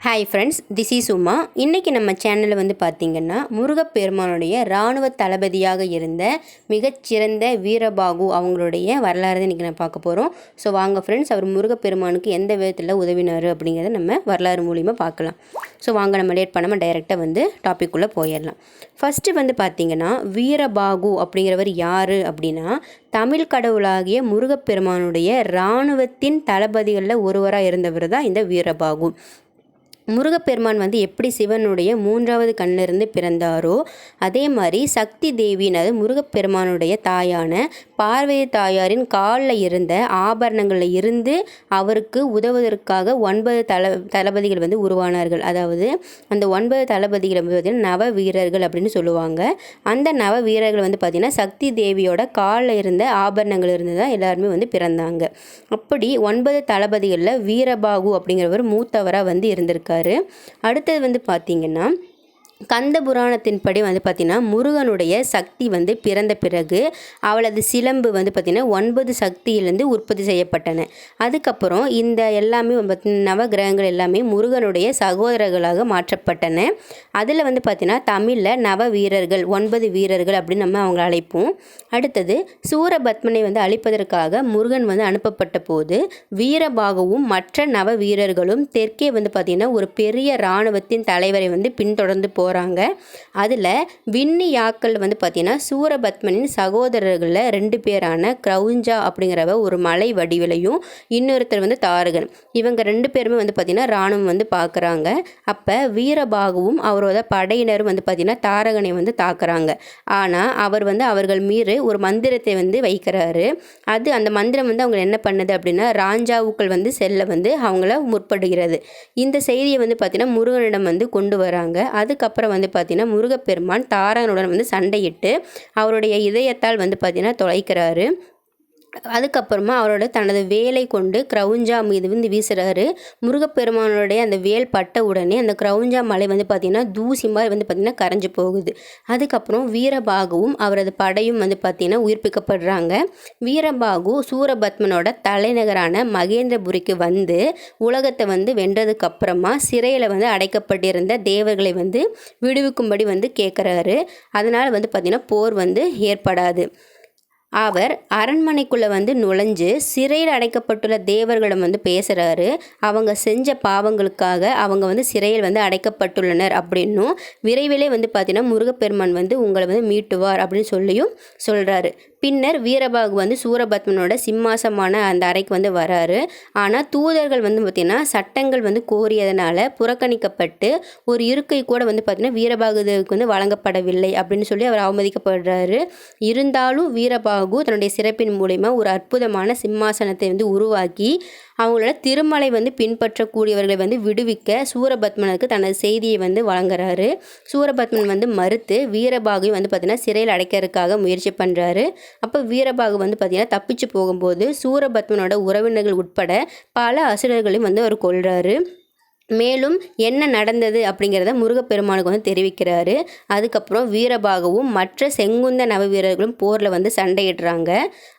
Hi friends this is Uma இன்றைக்கி நம்ம சேனலில் வந்து பார்த்திங்கன்னா முருகப்பெருமானுடைய இராணுவ தளபதியாக இருந்த மிகச்சிறந்த வீரபாகு அவங்களுடைய வரலாறு இன்றைக்கி நான் பார்க்க போகிறோம் ஸோ வாங்க ஃப்ரெண்ட்ஸ் அவர் முருகப்பெருமானுக்கு எந்த விதத்தில் உதவினார் அப்படிங்கிறத நம்ம வரலாறு மூலிமா பார்க்கலாம். ஸோ வாங்க நம்ம லேட் பண்ணாமல் டைரெக்டாக வந்து டாப்பிக்குள்ளே போயிடலாம். ஃபஸ்ட்டு வந்து பார்த்திங்கன்னா வீரபாகு அப்படிங்கிறவர் யார் அப்படின்னா தமிழ் கடவுளாகிய முருகப்பெருமானுடைய இராணுவத்தின் தளபதிகளில் ஒருவராக இருந்தவர் தான் இந்த வீரபாகு. முருகப்பெருமான் வந்து எப்படி சிவனுடைய மூன்றாவது கண்ணிலிருந்து பிறந்தாரோ அதே மாதிரி சக்தி தேவியின் அது முருகப்பெருமானுடைய தாயான பார்வதி தாயாரின் காலில் இருந்த ஆபரணங்களில் இருந்து அவருக்கு உதவுவதற்காக ஒன்பது தள தளபதிகள் வந்து உருவானார்கள். அதாவது அந்த ஒன்பது தளபதிகள் வந்து பார்த்திங்கன்னா நவ வீரர்கள் அப்படின்னு சொல்லுவாங்க. அந்த நவ வீரர்கள் வந்து பார்த்திங்கன்னா சக்தி தேவியோட காலில் இருந்த ஆபரணங்கள் இருந்து தான் எல்லாருமே வந்து பிறந்தாங்க. அப்படி ஒன்பது தளபதிகளில் வீரபாகு அப்படிங்கிறவர் மூத்தவராக வந்து இருந்திருக்காரு. அடுத்தது வந்து பார்த்திங்கன்னா கந்த புராணத்தின்படி வந்து பார்த்திங்கன்னா முருகனுடைய சக்தி வந்து பிறந்த பிறகு அவளது சிலம்பு வந்து பார்த்திங்கன்னா ஒன்பது சக்தியிலேருந்து உற்பத்தி செய்யப்பட்டன. அதுக்கப்புறம் இந்த எல்லாமே நவ கிரகங்கள் எல்லாமே முருகனுடைய சகோதரர்களாக மாற்றப்பட்டன. அதில் வந்து பார்த்திங்கன்னா தமிழில் நவ வீரர்கள் ஒன்பது வீரர்கள் அப்படின்னு நம்ம அவங்களை அழைப்போம். அடுத்தது சூரபத்மனை வந்து அழிப்பதற்காக முருகன் வந்து அனுப்பப்பட்ட போது வீரபாகவும் மற்ற நவ வீரர்களும் தெற்கே வந்து பார்த்திங்கன்னா ஒரு பெரிய இராணுவத்தின் தலைவரை வந்து பின்தொடர்ந்து போ போகிறாங்க அதில் விண்ணியாக்கள் வந்து பார்த்திங்கன்னா சூரபத்மனின் சகோதரர்களில் ரெண்டு பேரான க்ரௌஞ்சா அப்படிங்கிறவ ஒரு மலை வடிவிலையும் இன்னொருத்தர் வந்து தாரகன். இவங்க ரெண்டு பேருமே வந்து பார்த்திங்கன்னா இராணுவம் வந்து பார்க்குறாங்க அப்போ வீரபாகுவும் அவரோட படையினரும் வந்து பார்த்திங்கன்னா தாரகனை வந்து தாக்குறாங்க. ஆனால் அவர் வந்து அவர்கள் மீறி ஒரு மந்திரத்தை வந்து வைக்கிறாரு. அது அந்த மந்திரம் வந்து அவங்க என்ன பண்ணுது அப்படின்னா ராஞ்சாவுக்கள் வந்து செல்ல வந்து அவங்கள முற்படுகிறது. இந்த செய்தியை வந்து பார்த்திங்கன்னா முருகனிடம் வந்து கொண்டு வராங்க. அதுக்கப்புறம் அப்புறம் வந்து பார்த்திங்கன்னா முருகப்பெருமான் தாரகனுடன் வந்து சண்டையிட்டு அவருடைய இதயத்தால் வந்து பார்த்திங்கன்னா தொலைக்கிறாரு. அதுக்கப்புறமா அவரோட தனது வேலை கொண்டு க்ரௌஞ்சா மீது வந்து வீசுகிறாரு முருகப்பெருமானோடைய அந்த வேல் பட்ட உடனே அந்த க்ரௌஞ்சா மலை வந்து பார்த்திங்கன்னா தூசி மாதிரி வந்து பார்த்திங்கன்னா கரைஞ்சி போகுது. அதுக்கப்புறம் வீரபாகுவும் அவரது படையும் வந்து பார்த்திங்கன்னா உயிர்ப்பிக்கப்படுறாங்க. வீரபாகு சூரபத்மனோட தலைநகரான மகேந்திரபுரிக்கு வந்து உலகத்தை வந்து வென்றதுக்கப்புறமா சிறையில் வந்து அடைக்கப்பட்டிருந்த தேவர்களை வந்து விடுவிக்கும்படி வந்து கேட்குறாரு அதனால் வந்து பார்த்திங்கன்னா போர் வந்து ஏற்படாது. அவர் அரண்மனைக்குள்ளே வந்து நுழைஞ்சு சிறையில் அடைக்கப்பட்டுள்ள தேவர்களிடம் வந்து பேசுகிறாரு அவங்க செஞ்ச பாவங்களுக்காக அவங்க வந்து சிறையில் வந்து அடைக்கப்பட்டுள்ளனர் அப்படின்னும் விரைவிலே வந்து பார்த்தீங்கன்னா முருகப்பெருமான் வந்து உங்களை வந்து மீட்டுவார் அப்படின்னு சொல்லியும் சொல்கிறாரு பின்னர் வீரபாகு வந்து சூரபத்மனோட சிம்மாசமான அந்த அறைக்கு வந்து வராரு. ஆனால் தூதர்கள் வந்து பார்த்திங்கன்னா சட்டங்கள் வந்து கோரியதனால புறக்கணிக்கப்பட்டு ஒரு இருக்கை கூட வந்து பார்த்திங்கன்னா வீரபாகுதேவுக்கு வந்து வழங்கப்படவில்லை அப்படின்னு சொல்லி அவர் அவமதிக்கப்படுறாரு. இருந்தாலும் வீரபாகு தன்னுடைய சிறப்பின் மூலயமா ஒரு அற்புதமான சிம்மாசனத்தை வந்து உருவாக்கி அவங்களோட திருமலை வந்து பின்பற்றக்கூடியவர்களை வந்து விடுவிக்க சூரபத்மனுக்கு தனது செய்தியை வந்து வழங்குறாரு. சூரபத்மன் வந்து மறுத்து வீரபாகு வந்து பார்த்திங்கன்னா சிறையில் அடைக்கிறதுக்காக முயற்சி பண்ணுறாரு அப்போ வீரபாகு வந்து பார்த்திங்கன்னா தப்பிச்சு போகும்போது சூரபத்மனோட உறவினர்கள் உட்பட பல அசுரர்களையும் வந்து அவர் கொள்கிறாரு மேலும் என்ன நடந்தது அப்படிங்கிறத முருகப்பெருமானுக்கு வந்து தெரிவிக்கிறாரு. அதுக்கப்புறம் வீரபாகவும் மற்ற செங்குந்த நவ வீரர்களும் போரில் வந்து சண்டையிடுறாங்க.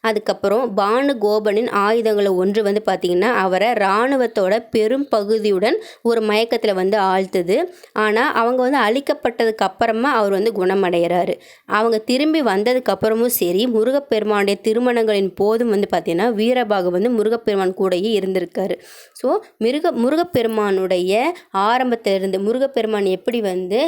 அதுக்கப்புறம் பானு கோபனின் ஆயுதங்களை ஒன்று வந்து பார்த்திங்கன்னா அவரை இராணுவத்தோட பெரும் பகுதியுடன் ஒரு மயக்கத்தில் வந்து ஆழ்த்துது. ஆனால் அவங்க வந்து அழிக்கப்பட்டதுக்கு அப்புறமா அவர் வந்து குணமடைகிறாரு. அவங்க திரும்பி வந்ததுக்கப்புறமும் சரி முருகப்பெருமானுடைய திருமணங்களின் போதும் வந்து பார்த்திங்கன்னா வீரபாகு வந்து முருகப்பெருமான் கூடயே இருந்திருக்காரு. ஸோ மிருக முருகப்பெருமானுடைய ஆரம்பத்தில் இருந்து முருகப்பெருமான் எப்படி வந்து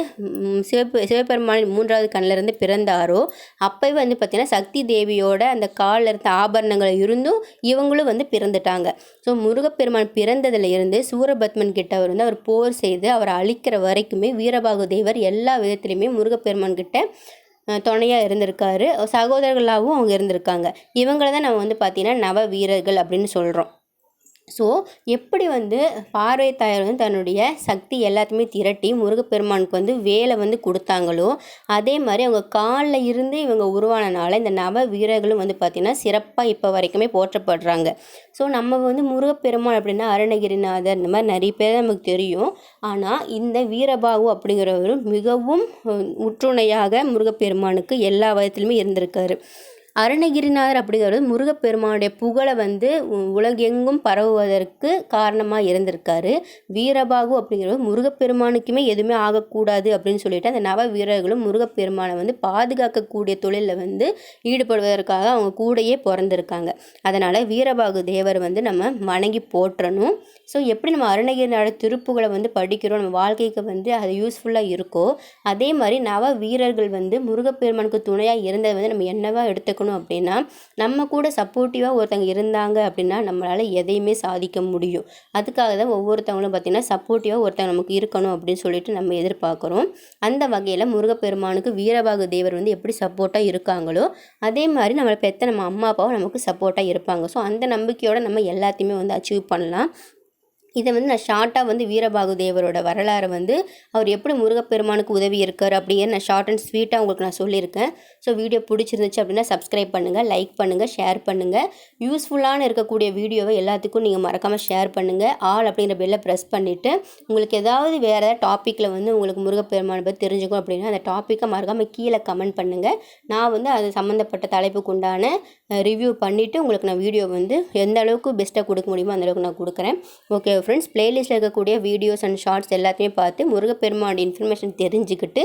சிவப்பு சிவபெருமானின் மூன்றாவது கண்ணிலிருந்து பிறந்தாரோ அப்போ வந்து பார்த்திங்கன்னா சக்தி தேவியோட அந்த காலில் இருந்த ஆபரணங்களை இருந்தும் இவங்களும் வந்து பிறந்துட்டாங்க. ஸோ முருகப்பெருமான் பிறந்ததில் இருந்து சூரபத்மன் கிட்ட அவர் வந்து அவர் போர் செய்து அவரை அழிக்கிற வரைக்குமே வீரபாகு தேவர் எல்லா விதத்துலையுமே முருகப்பெருமான் கிட்ட துணையாக இருந்திருக்காரு. சகோதரர்களாகவும் அவங்க இருந்திருக்காங்க. இவங்கள தான் நம்ம வந்து பார்த்திங்கன்னா நவ வீரர்கள் அப்படின்னு சொல்கிறோம் ஸோ எப்படி வந்து பார்வை தாயார் வந்து தன்னுடைய சக்தி எல்லாத்தையுமே திரட்டி முருகப்பெருமானுக்கு வந்து வேலை வந்து கொடுத்தாங்களோ அதே மாதிரி அவங்க காலில் இருந்து இவங்க உருவானனால இந்த நவ வீரர்களும் வந்து பார்த்திங்கன்னா சிறப்பாக இப்போ வரைக்குமே போற்றப்படுறாங்க. ஸோ நம்ம வந்து முருகப்பெருமான் அப்படின்னா அருணகிரிநாதர் இந்த மாதிரி நிறைய பேர் நமக்கு தெரியும். ஆனால் இந்த வீரபாகு அப்படிங்கிறவரும் மிகவும் உற்றுணையாக முருகப்பெருமானுக்கு எல்லா விதத்துலையுமே இருந்திருக்காரு. அருணகிரிநாதர் அப்படிங்கிறது முருகப்பெருமானுடைய புகழை வந்து உ- உலகெங்கும் பரவுவதற்கு காரணமாக இருந்திருக்காரு. வீரபாகு அப்படிங்கிறது முருகப்பெருமானுக்குமே எதுவுமே ஆகக்கூடாது அப்படின்னு சொல்லிட்டு அந்த நவ வீரர்களும் முருகப்பெருமானை வந்து பாதுகாக்கக்கூடிய தொழிலில் வந்து ஈடுபடுவதற்காக அவங்க கூடயே பிறந்திருக்காங்க. அதனால் வீரபாகு தேவர் வந்து நம்ம வணங்கி போற்றணும். ஸோ எப்படி நம்ம அருணகிரிநாதர் திருப்புகளை வந்து படிக்கிறோம் நம்ம வாழ்க்கைக்கு வந்து அது யூஸ்ஃபுல்லாக இருக்கோ அதே மாதிரி நவ வீரர்கள் வந்து முருகப்பெருமானுக்கு துணையாக இருந்ததை வந்து நம்ம என்னவா எடுத்துக்கணும் அப்படின்னா நம்ம கூட சப்போர்ட்டிவாக ஒருத்தங்க இருந்தாங்க அப்படின்னா நம்மளால் எதையுமே சாதிக்க முடியும். அதுக்காக தான் ஒவ்வொருத்தவங்களும் பார்த்திங்கன்னா சப்போர்ட்டிவாக ஒருத்தங்க நமக்கு இருக்கணும் அப்படின்னு சொல்லிட்டு நம்ம எதிர்பார்க்குறோம். அந்த வகையில் முருகப்பெருமானுக்கு வீரபாகு தேவர் வந்து எப்படி சப்போர்ட்டாக இருக்காங்களோ அதே மாதிரி நம்மளை பெற்ற நம்ம அம்மா அப்பாவும் நமக்கு சப்போர்ட்டாக இருப்பாங்க. ஸோ அந்த நம்பிக்கையோடு நம்ம எல்லாத்தையுமே வந்து அச்சீவ் பண்ணலாம். இதை வந்து நான் ஷார்ட்டாக வந்து வீரபாகு தேவரோட வரலாறை வந்து அவர் எப்படி முருகப்பெருமானுக்கு உதவி இருக்கார் அப்படிங்கிற நான் ஷார்ட் அண்ட் ஸ்வீட்டாக உங்களுக்கு நான் சொல்லியிருக்கேன். ஸோ வீடியோ பிடிச்சிருந்துச்சு அப்படின்னா சப்ஸ்கிரைப் பண்ணுங்கள் லைக் பண்ணுங்கள் ஷேர் பண்ணுங்கள் யூஸ்ஃபுல்லான இருக்கக்கூடிய வீடியோவை எல்லாத்துக்கும் நீங்கள் மறக்காமல் ஷேர் பண்ணுங்கள் ஆல் அப்படிங்கிற பெல்லை ப்ரெஸ் பண்ணிவிட்டு உங்களுக்கு ஏதாவது வேறு ஏதாவது டாப்பிக்கில் வந்து உங்களுக்கு முருகப்பெருமானை பற்றி தெரிஞ்சுக்கும் அப்படின்னா அந்த டாப்பிக்கை மறக்காமல் கீழே கமெண்ட் பண்ணுங்கள் நான் வந்து அது சம்மந்தப்பட்ட தலைப்புக்கு உண்டான ரிவ்யூ பண்ணிவிட்டு உங்களுக்கு நான் வீடியோ வந்து எந்த அளவுக்கு பெஸ்ட்டாக கொடுக்க முடியுமோ அந்த அளவுக்கு நான் கொடுக்குறேன். ஓகே ஃப்ரெண்ட்ஸ் பிளேலிஸ்ட்டில் இருக்கக்கூடிய வீடியோஸ் அண்ட் ஷார்ட்ஸ் எல்லாத்தையுமே பார்த்து முருகப்பெருமான் இன்ஃபர்மேஷன் தெரிஞ்சுக்கிட்டு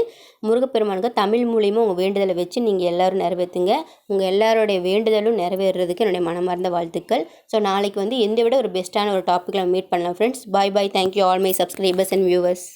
முருகப்பெருமானுக்கு தமிழ் மூலியமாக உங்கள் வேண்டுதலை வச்சு நீங்கள் எல்லோரும் நிறைவேற்றுங்க உங்கள் எல்லாரோடைய வேண்டுதலும் நிறைவேறுறதுக்கு என்னுடைய மனமார்ந்த வாழ்த்துக்கள். ஸோ நாளைக்கு வந்து எந்த விட ஒரு பெஸ்ட்டான ஒரு டாப்பிக்கில் மீட் பண்ணலாம் friends bye bye thank you all my subscribers and viewers